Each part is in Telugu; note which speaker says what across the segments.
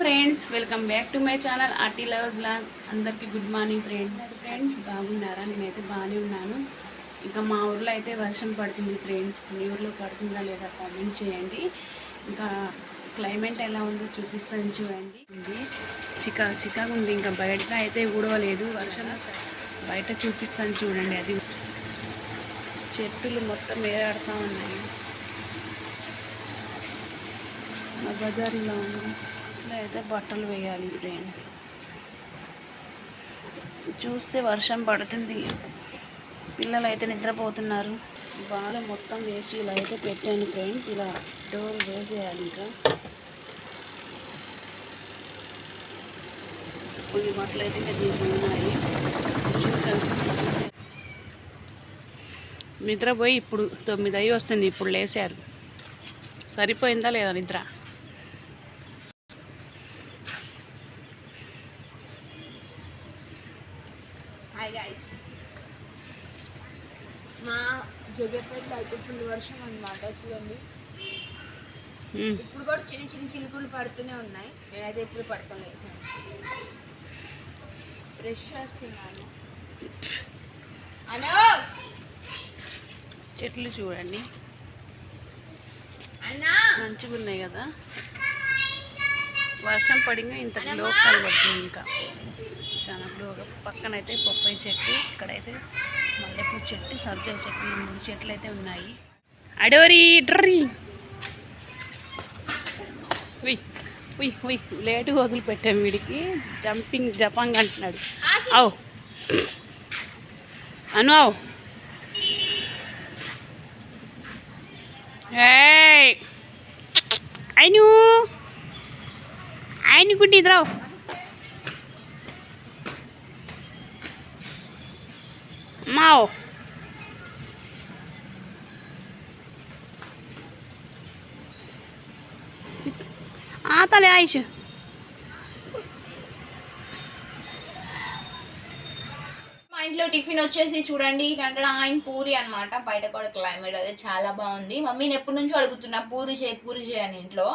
Speaker 1: Friends welcome back to my channel RT లవ్స్ లా అందరికీ గుడ్ మార్నింగ్ ఫ్రెండ్స్ ఫ్రెండ్స్ బాగున్నారా? నేనైతే బాగానే ఉన్నాను. ఇంకా మా ఊర్లో అయితే వర్షం పడుతుంది ఫ్రెండ్స్ మీ ఊర్లో పడుతుందా లేదా కామెంట్ చేయండి. ఇంకా క్లైమేట్ ఎలా ఉందో చూపిస్తాను చూడండి. ఉంది. చికా చికాగా ఉంది. ఇంకా బయట అయితే ఊడవలేదు. వర్షం బయట చూపిస్తాను చూడండి. అది చెట్టులు మొత్తం వేలాడుతూ ఉన్నాయి. మా బజార్లో ఉంది. ఇలా అయితే బట్టలు వేయాలి ఫ్రెండ్స్. చూస్తే వర్షం పడుతుంది. పిల్లలు అయితే నిద్రపోతున్నారు. బాగా మొత్తం వేసి ఇలా అయితే పెట్టాను ఫ్రెండ్స్. ఇలా డోర్ వేసేయాలి ఇంకా. కొన్ని బట్టలు అయితే ఇంకా దీంట్లో ఉన్నాయి నిద్రపోయి ఇప్పుడు తొమ్మిది అయ్యి వస్తుంది. ఇప్పుడు లేచారు. సరిపోయిందా లేదా నిద్ర?
Speaker 2: జగపేటలో అయితే ఫుల్ వర్షం అన్నమాట చూడండి. ఇప్పుడు కూడా చిన్న చిన్న చిలుకులు పడుతూనే ఉన్నాయి. నేనైతే ఎప్పుడు పడుకోలేదు బ్రష్ చేస్తున్నాను అనో
Speaker 1: చెట్లు చూడండి. మంచిగా ఉన్నాయి కదా? వర్షం పడిగా ఇంత గ్లో కనబడుతుంది ఇంకా. చాలా గ్లోగా పక్కన అయితే పప్పాయి చెట్టు ఇక్కడైతే మల్లెపూ చెట్టు సబ్జా చెట్టు మూడు చెట్లు అయితే ఉన్నాయి. అడోరి డ్రీ ఉయ్ ఉయ్ ఉయ్ లేటుగా వదిలిపెట్టాం వీడికి. జంపింగ్ జపంగ్ అంటున్నాడు. అవు అను అవు అయిను. ఆయన గుడ్డి ఇద్దరావు Ah, आता
Speaker 2: आयशा ఇంట్లో టిఫిన్ వచ్చేసి చూడండి అంటే ఆయన పూరి అనమాట బయట కూడా క్లైమేట్ అదే చాలా బాగుంది. మమ్మీని ఎప్పటి నుంచో అడుగుతున్నా పూరి చేయి పూరి చేయని ఇంట్లో.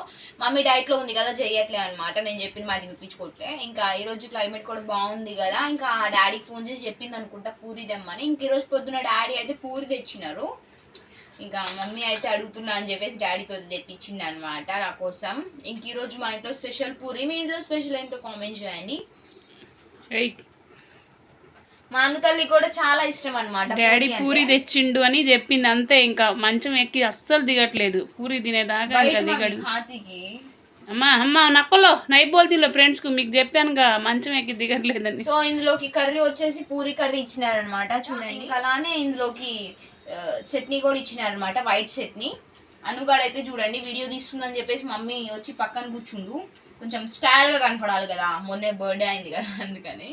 Speaker 2: మమ్మీ డైట్లో ఉంది కదా చేయట్లే అనమాట నేను చెప్పిన మాట వినిపించుకోవట్లే ఇంకా ఈరోజు క్లైమేట్ కూడా బాగుంది కదా. ఇంకా డాడీకి ఫోన్ చేసి చెప్పింది అనుకుంటా పూరి తెమ్మని. ఇంక ఈరోజు పొద్దున్న పొద్దున డాడీ అయితే పూరి తెచ్చినారు. ఇంకా మమ్మీ అయితే అడుగుతున్నా అని చెప్పేసి డాడీతో తెప్పించింది అనమాట నా కోసం. ఇంక ఈరోజు మా ఇంట్లో స్పెషల్ పూరి. మీ ఇంట్లో స్పెషల్ ఏంటో కామెంట్ చేయండి.
Speaker 1: రైట్
Speaker 2: మా అన్న తల్లి కూడా చాలా ఇష్టం అనమాట
Speaker 1: డాడీ పూరి తెచ్చిండు అని చెప్పింది అంతే ఇంకా మంచం ఎక్కి అస్సలు దిగట్లేదు. పూరి తినేదాకా ఇంకా దిగడు.
Speaker 2: హాతికి
Speaker 1: అమ్మా అమ్మ నక్కలో నైబోల్తీలో ఫ్రెండ్స్కు మీకు చెప్పానుగా మంచం ఎక్కి దిగట్లేదని.
Speaker 2: సో ఇందులోకి కర్రీ వచ్చేసి పూరి కర్రీ ఇచ్చినారనమాట చూడండి. ఇంకా అలానే ఇందులోకి చట్నీ కూడా ఇచ్చినారనమాట వైట్ చట్నీ. అనుగాడు అయితే చూడండి వీడియో తీస్తుందని చెప్పేసి మమ్మీ వచ్చి పక్కన కూర్చుండు. కొంచెం స్టైల్గా కనపడాలి కదా మొన్నే బర్త్డే అయింది కదా అందుకని.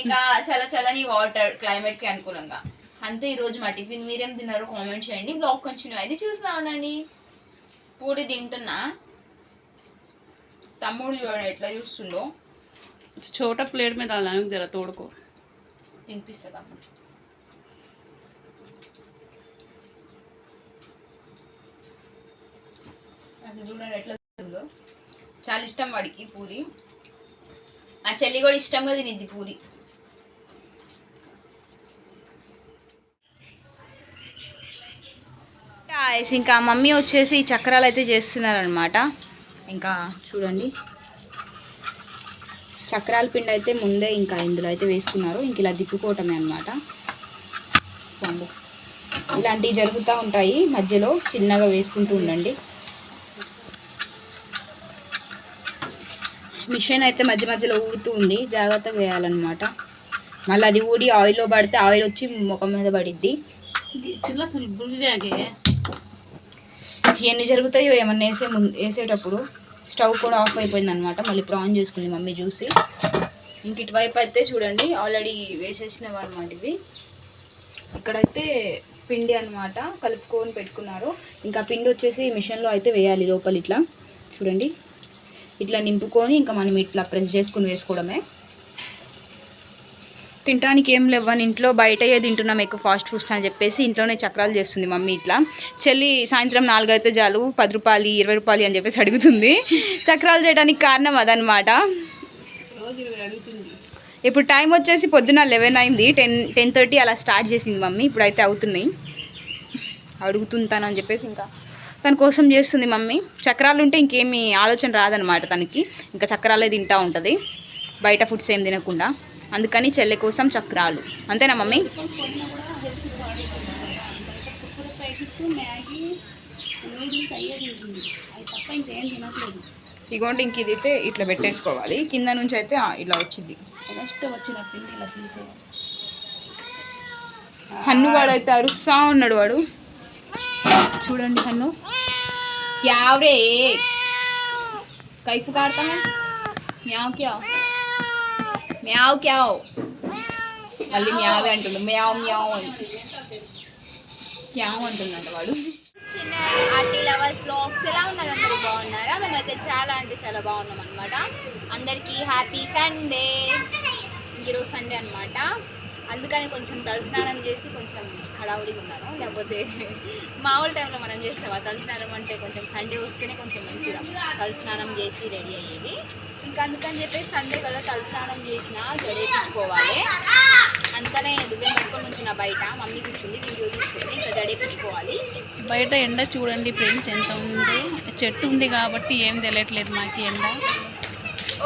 Speaker 2: ఇంకా చల్ల చల్లని వాటర్ క్లైమేట్కి అనుకూలంగా. అంతే ఈ రోజు మా టిఫిన్ మీరేం తిన్నారో కామెంట్ చేయండి. బ్లాగ్ కంటిన్యూ అయితే చూస్తా ఉండండి. పూరి తింటున్నా. తమ్ముడు చూడండి ఎట్లా చూస్తుండో.
Speaker 1: చోట ప్లేట్ మీద అలా జర తోడుకో.
Speaker 2: తినిపిస్తుంది అమ్మ అసలు చూడండి ఎట్లా ఉందో చాలా ఇష్టం వాడికి పూరి. ఆ చెల్లి కూడా ఇష్టంగా తినిద్ది పూరి. గాయస్ ఇంకా మమ్మీ వచ్చేసి చక్రాలు అయితే చేస్తున్నారనమాట ఇంకా చూడండి. చక్రాల పిండి అయితే ముందే ఇంకా ఇందులో అయితే వేసుకున్నారు. ఇంక ఇలా దిక్కుకోవటమే అనమాట ఇలాంటివి జరుగుతూ ఉంటాయి మధ్యలో. చిన్నగా వేసుకుంటూ ఉండండి. మిషన్ అయితే మధ్య మధ్యలో ఊడుతూ ఉంది. జాగ్రత్తగా వేయాలన్నమాట. మళ్ళీ అది ఊడి ఆయిల్లో పడితే ఆయిల్ వచ్చి ముఖం మీద పడిద్ది.
Speaker 1: చిల్ల నాకు
Speaker 2: ఎన్ని జరుగుతాయో ఏమన్నా వేసే ముందు వేసేటప్పుడు స్టవ్ కూడా ఆఫ్ అయిపోయింది అనమాట మళ్ళీ ఇప్పుడు ఆన్ చేసుకుంది మమ్మీ చూసి. ఇంక ఇటువైపు అయితే చూడండి ఆల్రెడీ వేసేసినవి అనమాట ఇవి. ఇక్కడైతే పిండి అన్నమాట కలుపుకొని పెట్టుకున్నారు. ఇంకా పిండి వచ్చేసి మిషన్లో అయితే వేయాలి లోపల ఇట్లా. చూడండి. ఇట్లా నింపుకొని ఇంకా మనం ఇట్లా ప్రెస్ చేసుకుని వేసుకోవడమే. తినడానికి ఏం లేవని ఇంట్లో బయట ఏ తింటున్నాం ఎక్కువ ఫాస్ట్ ఫుడ్స్ అని చెప్పేసి ఇంట్లోనే చక్రాలు చేస్తుంది మమ్మీ ఇట్లా. చెల్లి సాయంత్రం నాలుగైతే చాలు పది రూపాయలు ఇరవై రూపాయలు అని చెప్పేసి అడుగుతుంది. చక్రాలు చేయడానికి కారణం అదనమాట
Speaker 1: అడుగుతుంది
Speaker 2: ఇప్పుడు టైం వచ్చేసి పొద్దున లెవెన్ అయింది టెన్ టెన్ థర్టీ అలా స్టార్ట్ చేసింది మమ్మీ ఇప్పుడైతే అవుతున్నాయి. అడుగుతుంటానని చెప్పేసి ఇంకా తన కోసం చేస్తుంది మమ్మీ. చక్రాలు ఉంటే ఇంకేమీ ఆలోచన రాదనమాట తనకి. ఇంకా చక్రాలే తింటూ ఉంటుంది. బయట ఫుడ్స్ ఏం తినకుండా. అందుకని చెల్లె కోసం చక్రాలు. అంతేనా మమ్మీ? ఇగోండి ఇంక ఇది అయితే ఇట్లా పెట్టేసుకోవాలి. కింద నుంచి అయితే ఇట్లా వచ్చింది. హన్ను వాడు అయితే అరుస్తా ఉన్నాడు వాడు. చూడండి హన్ను. యావరే కైపు కాడతా హై క్యా క్యావ్. మ్యావ్ క్యావ్. మళ్ళీ మ్యావే. అంటుండు. మ్యావ్ మ్యావ్ అని క్యావ్ అంటుండంట వాడు. చిన్న ఆర్టీ లవర్స్ బ్లాగ్స్ ఎలా ఉన్నారు అందరూ? బాగున్నారా? మేమైతే చాలా అంటే చాలా బాగున్నాం అనమాట అందరికీ హ్యాపీ సండే. ఈరోజు సండే అనమాట అందుకని కొంచెం తలస్నానం చేసి కొంచెం హడావుడిగా ఉన్నాను. లేకపోతే మామూలు టైంలో మనం చేస్తామా తలస్నానం అంటే కొంచెం సండే వస్తేనే కొంచెం మంచిగా తలస్నానం చేసి రెడీ అయ్యేది. ఇంకా అందుకని చెప్పేసి సండే కదా తలస్నానం చేసిన జడేపించుకోవాలి. అందుకనే దువ్వెం పట్టుకొని ఉంచిన బయట. మమ్మీ కూర్చుంది వీడియో తీస్తుంది ఇంకా జడేపించుకోవాలి.
Speaker 1: బయట ఎండ చూడండి ఫ్రెండ్స్ ఎంత ఉందో. చెట్టు ఉంది కాబట్టి ఏం తెలియట్లేదు మాకు ఎండ.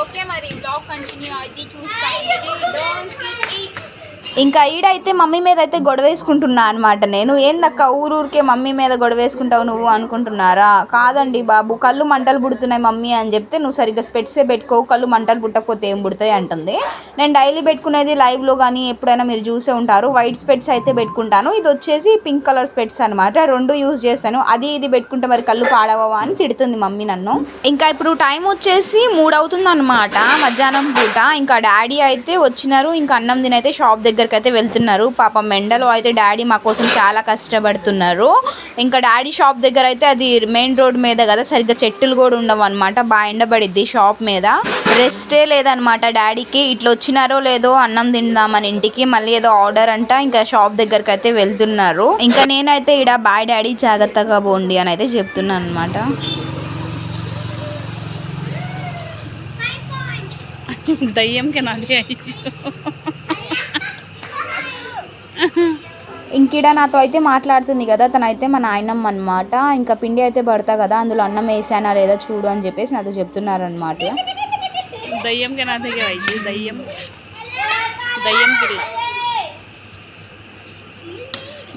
Speaker 2: ఓకే మరి బ్లాగ్ కంటిన్యూ అయితే చూస్తా. డోంట్ స్కిప్ ఇంకా ఈడైతే మమ్మీ మీద అయితే గొడవ వేసుకుంటున్నా అనమాట నేను. ఏందక్క ఊరూరికే మమ్మీ మీద గొడవ వేసుకుంటావు నువ్వు అనుకుంటున్నారా? కాదండి బాబు కళ్ళు మంటలు పుడుతున్నాయి మమ్మీ అని చెప్తే నువ్వు సరిగ్గా స్పెట్సే పెట్టుకోవు కళ్ళు మంటలు పుట్టకపోతే ఏం పుడతాయి అంటుంది. నేను డైలీ పెట్టుకునేది లైవ్లో కానీ ఎప్పుడైనా మీరు చూసే ఉంటారు. వైట్ స్పెట్స్ అయితే పెట్టుకుంటాను. ఇది వచ్చేసి పింక్ కలర్ స్పెట్స్ అనమాట రెండు యూజ్ చేశాను. అది ఇది పెట్టుకుంటే మరి కళ్ళు పాడవా అని తిడుతుంది మమ్మీ నన్ను. ఇంకా ఇప్పుడు టైం వచ్చేసి మూడు అవుతుంది అనమాట మధ్యాహ్నం పూట. ఇంకా డాడీ అయితే వచ్చినారు. ఇంకా అన్నం తినైతే షాప్ దగ్గర దగ్గరికి అయితే వెళ్తున్నారు. పాపం ఎండలో అయితే డాడీ మా కోసం చాలా కష్టపడుతున్నారు. ఇంకా డాడీ షాప్ దగ్గర అయితే అది మెయిన్ రోడ్ మీద కదా సరిగ్గా చెట్టులు కూడా ఉండవు అనమాట బాగా ఎండబడిద్ది షాప్ మీద. రెస్టే లేదనమాట డాడీకి. ఇట్లా వచ్చినారో లేదో అన్నం తిందామని ఇంటికి మళ్ళీ ఏదో ఆర్డర్ అంట ఇంకా షాప్ దగ్గరికి అయితే వెళ్తున్నారు. ఇంకా నేనైతే ఇడ బాయ్ డాడీ జాగ్రత్తగా పోండి అని అయితే చెప్తున్నాను అనమాట
Speaker 1: దయ్యంకి నాకే
Speaker 2: ఇంకిడ నాతో అయితే మాట్లాడుతుంది కదా తనైతే మా నాయనమ్మ అనమాట ఇంకా పిండి అయితే పడతా కదా అందులో అన్నం వేసానా లేదా చూడు అని చెప్పేసి నాతో చెప్తున్నారనమాట
Speaker 1: దయ్యంకి నా దయ్యం. దయ్యం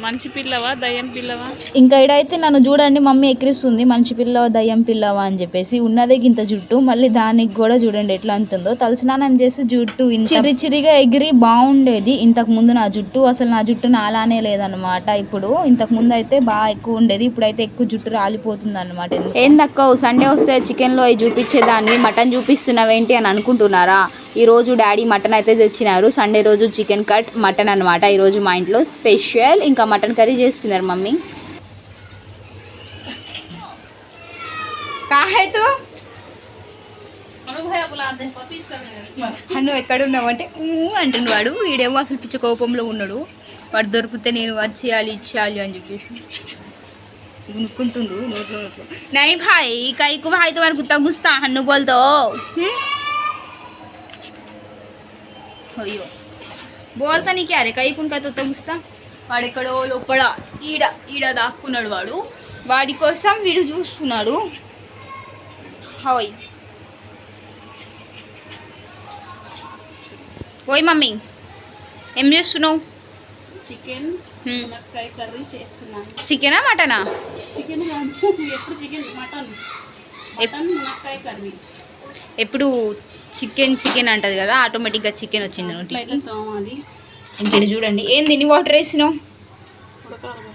Speaker 1: మంచి పిల్లవా దయ్యం పిల్లవా?
Speaker 2: ఇంకా ఇడైతే నన్ను చూడండి మమ్మీ ఎక్కిరిస్తుంది. మంచి పిల్లవ దయ్యం పిల్లవా అని చెప్పేసి ఉన్నదే గింత జుట్టు. మళ్ళీ దానికి కూడా చూడండి ఎట్లా అంటుందో. తలస్నానం చేసి జుట్టు ఇంత చిరి చిరిగా ఎగిరి బాగుండేది. ఇంతకు ముందు నా జుట్టు అసలు నా జుట్టు నాలానే లేదనమాట ఇప్పుడు ఇంతకు ముందు అయితే బాగా ఎక్కువ ఉండేది. ఇప్పుడైతే ఎక్కువ జుట్టు రాలిపోతుంది అనమాట ఏందక్క సండే వస్తే చికెన్లో అవి చూపించేదాన్ని మటన్ చూపిస్తున్నావేంటి అని అనుకుంటున్నారా? ఈ రోజు డాడీ మటన్ అయితే తెచ్చినారు. సండే రోజు చికెన్ కట్ మటన్ అనమాట ఈరోజు మా ఇంట్లో స్పెషల్. ఇంకా మటన్ కర్రీ చేస్తున్నారు మమ్మీ. కాహేతు నువ్వు ఎక్కడ ఉన్నావు అంటే అంటున్నాడు వాడు. వీడేమో అసలు పిచ్చ కోపంలో ఉన్నాడు. వాడు దొరికితే నేను అది చేయాలి ఇచ్చేయాలి అని చెప్పేసి గునుక్కుంటుండు నోట్లో నోట్లో. నై భాయ్ కైకు భాయ్తో వరకు తగ్గుస్తా హన్ను బోల్తో. అయ్యో. బోల్తా నీకే అరే? కైకునికైతే తగ్గుస్తా వాడెక్కడో లోపల ఈడ ఈడ దాక్కున్నాడు వాడు. వాడి కోసం వీడు చూస్తున్నాడు. హాయ్. ఓయ్ మమ్మీ ఏం చేస్తున్నావు?
Speaker 1: చికెన్ కర్రీ చేస్తున్నాను.
Speaker 2: చికెనా మటనా?
Speaker 1: చికెన్ ఎప్పుడు చికెన్ మటన్. మటన్ మునక్కాయ కర్రీ.
Speaker 2: ఎప్పుడు చికెన్ చికెన్ అంటది కదా ఆటోమేటిక్గా చికెన్ వచ్చింది
Speaker 1: తోమాలి
Speaker 2: ఇంకెడు చూడండి. ఏంది నీ వాటర్ వేసినావు?
Speaker 1: ఉడకాలి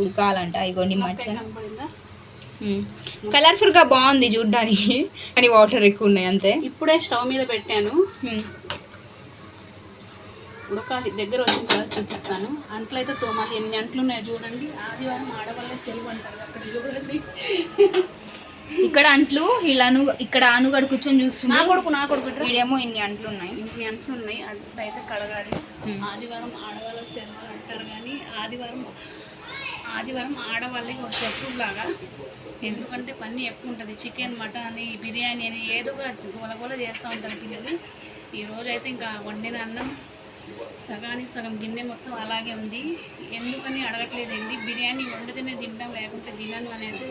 Speaker 2: ఉడకాలంట మటన్
Speaker 1: కనపడిందా?
Speaker 2: కలర్ఫుల్గా బాగుంది చూడ్డానికి కానీ వాటర్ ఎక్కువ ఉన్నాయి అంతే.
Speaker 1: ఇప్పుడే స్టవ్ మీద పెట్టాను. ఉడకాలి దగ్గర వచ్చిన తర్వాత చూపిస్తాను. అంట్లు అయితే తోమాలి. ఎన్ని అంట్లు ఉన్నాయి చూడండి. ఆదివారం ఆడవాళ్ళే సెలవు అంటారు. అక్కడ చూడండి
Speaker 2: ఇక్కడ అంట్లు ఇలా ఇక్కడ ఆనుగడు కూర్చొని
Speaker 1: నా
Speaker 2: చూస్తున్నా
Speaker 1: కొడుకు నా కొడుకు.
Speaker 2: ఈడేమో ఇన్ని అంట్లు ఉన్నాయి.
Speaker 1: ఇంటి అంట్లు ఉన్నాయి. అంట్లు అయితే కడగాలి. ఆదివారం ఆడవాళ్ళకి శనివారం అంటారు కానీ ఆదివారం ఆదివారం ఆడవాళ్ళకి ఒక శత్రువు లాగా. ఎందుకంటే పని ఎక్కువ ఉంటుంది. చికెన్ మటన్ అని బిర్యానీ అని ఏదో ఒక గోల గోల చేస్తూ ఉంటారు పిల్లలు. ఈరోజు అయితే ఇంకా వండిన అన్నం సగానికి సగం గిన్నె మొత్తం అలాగే ఉంది. ఎందుకని అడగట్లేదండి. బిర్యానీ వండితేనే తింటాం లేకుంటే తినను అనేది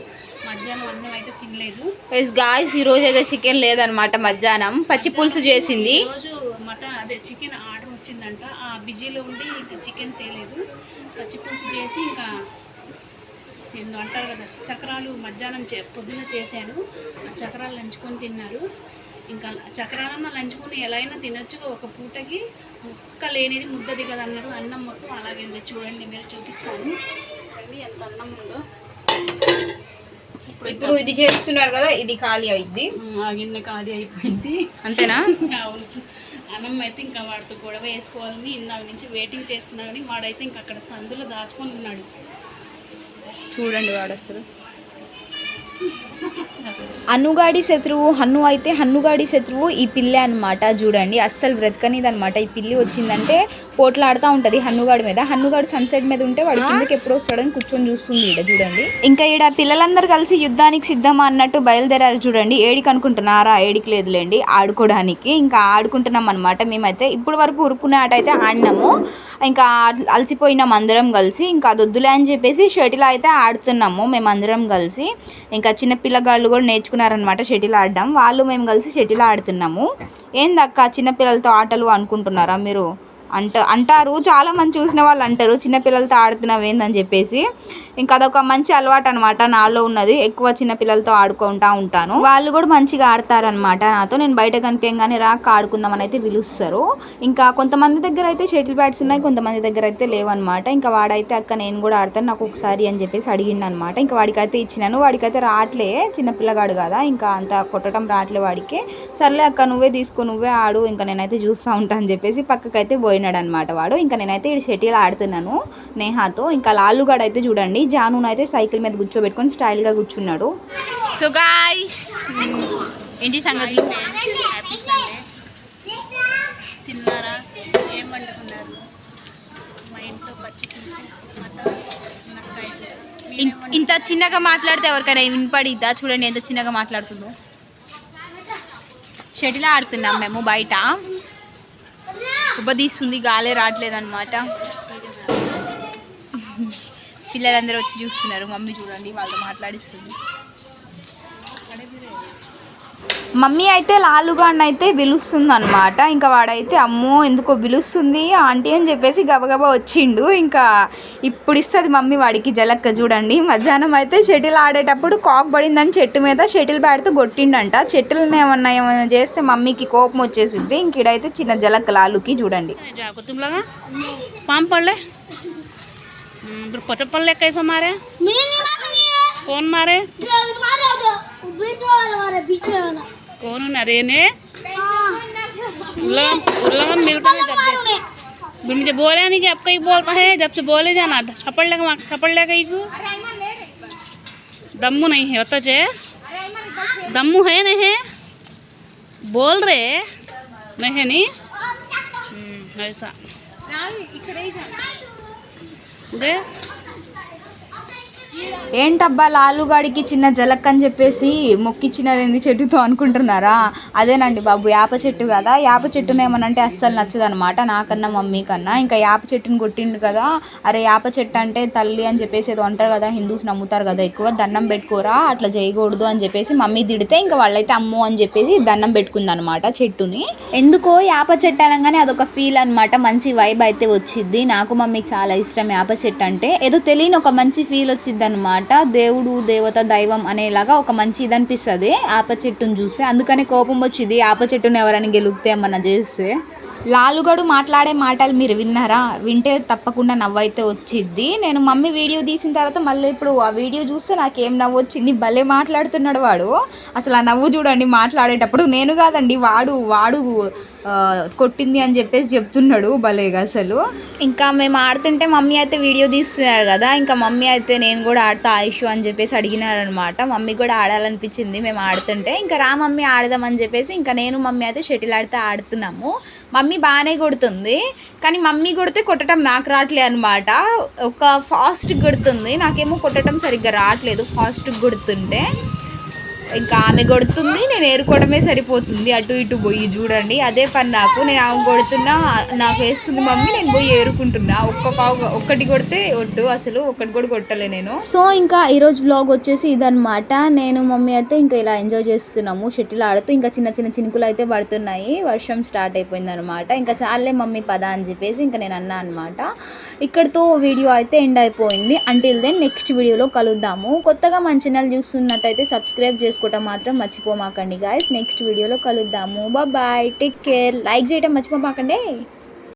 Speaker 1: మధ్యాహ్నం అన్నం అయితే తినలేదు.
Speaker 2: గాయస్ ఈ రోజు అయితే చికెన్ లేదనమాట మధ్యాహ్నం. పచ్చి పులుసు చేసింది.
Speaker 1: రోజు మటన్ అదే చికెన్ ఆర్డర్ వచ్చిందంట. ఆ బిజీలో ఉండి ఇంకా చికెన్ తేలేదు. పచ్చి పులుసు చేసి ఇంకా ఏందో అంటారు కదా చక్రాలు మధ్యాహ్నం చే పొద్దున చేశాను ఆ చక్రాలు లంచుకొని తిన్నారు. ఇంకా చక్రాలన్న లంచుకొని ఎలా అయినా తినొచ్చు ఒక పూటకి. ముక్క లేనిది ముద్ద దిగదన్నారు అన్నం మొత్తం అలాగే ఉంది. చూడండి మీరు చూపిస్తాను. చూడండి ఎంత అన్నం ఉందో. ఇప్పుడు
Speaker 2: ఇప్పుడు ఇది చేస్తున్నారు కదా ఇది ఖాళీ అయింది
Speaker 1: ఆ గిన్నె ఖాళీ అయిపోయింది.
Speaker 2: అంతేనా?
Speaker 1: అవును. అన్నం అయితే ఇంకా వాడితో గొడవ వేసుకోవాలని ఇందాక నుంచి వెయిటింగ్ చేస్తున్నా కానీ వాడైతే ఇంకా అక్కడ సందులో దాచుకొని ఉన్నాడు.
Speaker 2: చూడండి వాడు అసలు. అనుగాడి శత్రువు హన్ను అయితే హన్నుగాడి శత్రువు ఈ పిల్లి అనమాట చూడండి అస్సలు బ్రతకనిది అనమాట ఈ పిల్లి వచ్చిందంటే పోట్లాడుతూ ఉంటుంది హన్నుగాడి మీద. హన్నుగాడు సన్సెట్ మీద ఉంటే వాడు కిందకి ఎప్పుడు వస్తాడని కూర్చొని చూస్తుంది ఈడ చూడండి. ఇంకా ఈడ పిల్లలందరూ కలిసి యుద్ధానికి సిద్ధమా అన్నట్టు బయలుదేరారు చూడండి. ఏడికి అనుకుంటున్నారా? ఏడికి లేదులేండి. ఆడుకోవడానికి ఇంకా ఆడుకుంటున్నాం అనమాట మేమైతే ఇప్పుడు వరకు ఉరుక్కునే ఆట అయితే ఆడినాము. ఇంకా అలసిపోయినాం అందరం కలిసి. ఇంకా అది వద్దులే అని చెప్పేసి షటిల్ అయితే ఆడుతున్నాము మేము అందరం కలిసి. ఇంకా చిన్న పిల్లగాళ్ళు కూడా నేర్చుకున్నారనమాట షటిల్ ఆడడం. వాళ్ళు మేము కలిసి షటిల్ ఆడుతున్నాము. ఏందక్క చిన్నపిల్లలతో ఆటలు అనుకుంటున్నారా మీరు? అంట అంటారు. చాలా మంది చూసిన వాళ్ళు అంటారు చిన్నపిల్లలతో ఆడుతున్నావు ఏందని చెప్పేసి. ఇంకా అదొక మంచి అలవాటు అనమాట నాలో ఉన్నది. ఎక్కువ చిన్న పిల్లలతో ఆడుకుంటా ఉంటాను. వాళ్ళు కూడా మంచిగా ఆడతారనమాట నాతో. నేను బయట కనిపించగానే రాక ఆడుకుందామని అయితే పిలుస్తారు. ఇంకా కొంతమంది దగ్గర అయితే షటిల్ బ్యాట్స్ ఉన్నాయి. కొంతమంది దగ్గర అయితే లేవన్నమాట. ఇంకా వాడైతే అక్క నేను కూడా ఆడతాను. నాకు ఒకసారి అని చెప్పేసి అడిగిండు అనమాట ఇంకా వాడికైతే ఇచ్చినాను. వాడికైతే రావట్లే చిన్న పిల్లగాడు కదా. ఇంకా అంత కొట్టడం రావట్లే వాడికి. సర్లే అక్క నువ్వే తీసుకో నువ్వే ఆడు. ఇంకా నేనైతే చూస్తూ ఉంటా అని చెప్పేసి పక్కకైతే పోయినాడు అనమాట వాడు. ఇంకా నేనైతే ఈ షటిల్ ఆడుతున్నాను నేహాతో ఇంకా లాలుగాడు అయితే చూడండి. జానును అయితే సైకిల్ మీద కూర్చోబెట్టుకొని స్టైల్గా కూర్చున్నాడు. సో గాయ్స్ ఏంటి
Speaker 1: తిన్నారా? ఏం వండుకున్నారు? మా ఇంట్లో పచ్చి.
Speaker 2: ఇన్- ఇంత చిన్నగా మాట్లాడితే ఎవరికైనా వినపడిద్దా? చూడండి ఎంత చిన్నగా మాట్లాడుతుందో. షటిల్ ఆడుతున్నాం మేము బయట. ఉబ్బదీస్తుంది గాలే రావట్లేదు అనమాట పిల్లలందరూ వచ్చి చూస్తున్నారు. మమ్మీ చూడండి వాళ్ళతో మాట్లాడిస్తుంది. మమ్మీ అయితే లాలుగాడిని అయితే పిలుస్తుంది అనమాట ఇంకా వాడైతే అమ్మో ఎందుకో పిలుస్తుంది ఆంటీ అని చెప్పేసి గబగబా వచ్చిండు. ఇంకా ఇప్పుడు ఇస్తుంది మమ్మీ వాడికి జలక్క చూడండి. మధ్యాహ్నం అయితే షటిల్ ఆడేటప్పుడు కాక్ పడిందని చెట్టు మీద షటిల్ బ్యాట్తో కొట్టిండంట. చెట్టులను ఏమన్నా ఏమన్నా చేస్తే మమ్మీకి కోపం వచ్చేసింది ఇంక ఈడైతే చిన్న జలక్క లాలుకి చూడండి.
Speaker 1: फिर पचपन ले कैसे मारे? कौन मारे? कौन अरे ने? उल्लंघन मिलता है जब से फिर मुझे बोला नहीं कि अब कहीं बोलता है जब से बोले जाना छपड़ लेगा छपड़ लेगा इसको दम्मू नहीं है होता चे दम्मू है नहीं है? बोल रहे नहीं है नहीं? हम्म, ऐसा। 对
Speaker 2: ఏంటబ్బా లాలుగాడికి చిన్న జలక్ అని చెప్పేసి మొక్కిచ్చినారేంది చెట్టుతో అనుకుంటున్నారా? అదేనండి బాబు యాప చెట్టు కదా. యాప చెట్టును ఏమనంటే అస్సలు నచ్చదనమాట. నాకన్నా మమ్మీ కన్నా. ఇంకా యాప చెట్టుని కొట్టిండు కదా. అరే యాప చెట్టు అంటే తల్లి అని చెప్పేసి ఏదో అంటారు కదా. హిందూస్ నమ్ముతారు కదా ఎక్కువ. దండం పెట్టుకోరా అట్లా చేయకూడదు అని చెప్పేసి మమ్మీ తిడితే ఇంకా వాళ్ళైతే అమ్మో అని చెప్పేసి దండం పెట్టుకుందనమాట చెట్టుని. ఎందుకో యాప చెట్టు అనగానే అదొక ఫీల్ అనమాట. మంచి వైబ్ అయితే వచ్చింది నాకు మమ్మీకి చాలా ఇష్టం యాప చెట్టు అంటే. ఏదో తెలియని ఒక మంచి ఫీల్ వచ్చింది అనమాట దేవుడు దేవత దైవం అనేలాగా ఒక మంచి ఇది అనిపిస్తుంది ఆప చెట్టును చూస్తే అందుకనే కోపం వచ్చింది ఆప చెట్టును ఎవరైనా గెలిపితే ఏమన్నా చేస్తే. లాలుగడు మాట్లాడే మాటలు మీరు విన్నారా? వింటే తప్పకుండా నవ్వైతే వచ్చిద్ది. నేను మమ్మీ వీడియో తీసిన తర్వాత మళ్ళీ ఇప్పుడు ఆ వీడియో చూస్తే నాకేం నవ్వు వచ్చింది? భలే మాట్లాడుతున్నాడు వాడు. అసలు ఆ నవ్వు చూడండి మాట్లాడేటప్పుడు. నేను కాదండి వాడు వాడు కొట్టింది అని చెప్పేసి చెప్తున్నాడు భలేగా అసలు. ఇంకా మేము ఆడుతుంటే మమ్మీ అయితే వీడియో తీస్తున్నారు కదా ఇంకా మమ్మీ అయితే నేను కూడా ఆడతా ఆయుష్ అని చెప్పేసి అడిగినారనమాట. మమ్మీ కూడా ఆడాలనిపించింది మేము ఆడుతుంటే. ఇంకా రా మమ్మీ ఆడదామని చెప్పేసి ఇంకా నేను మమ్మీ అయితే షటిల్ ఆడితే ఆడుతున్నాము. మమ్మీ బాగానే కొడుతుంది కానీ మమ్మీ కొడితే కొట్టడం నాకు రావట్లే అనమాట ఒక ఫాస్ట్ కొడుతుంది నాకేమో కొట్టడం సరిగ్గా రావట్లేదు ఫాస్ట్ కొడుతుంటే. ఇంకా ఆమె కొడుతుంది నేను ఏరుకోవడమే సరిపోతుంది. అటు ఇటు పోయి చూడండి. అదే పని నాకు. నేను ఆమె కొడుతున్నా నాకు వేస్తుంది మమ్మీ నేను పోయి ఏరుకుంటున్నా. ఒక్క పావు ఒక్కటి కొడితే ఒట్టు అసలు ఒక్కటి కూడా కొట్టలే నేను. సో ఇంకా ఈరోజు బ్లాగ్ వచ్చేసి ఇదనమాట నేను మమ్మీ అయితే ఇంకా ఇలా ఎంజాయ్ చేస్తున్నాము. షటిల్ ఆడుతూ ఇంకా చిన్న చిన్న చినుకులు అయితే పడుతున్నాయి. వర్షం స్టార్ట్ అయిపోయింది అనమాట ఇంకా చాలే మమ్మీ పద అని చెప్పేసి ఇంకా నేను అన్నా అనమాట ఇక్కడితో వీడియో అయితే ఎండ్ అయిపోయింది. అంటిల్ దెన్ నెక్స్ట్ వీడియోలో కలుద్దాము. కొత్తగా మన ఛానల్ చూస్తున్నట్టయితే సబ్స్క్రైబ్ చేసుకోవటం మాత్రం మర్చిపోమాకండి. గాయస్ నెక్స్ట్ వీడియోలో కలుద్దాము. బాయ్ టేక్ కేర్ లైక్ చేయటం మర్చిపోమాకండి.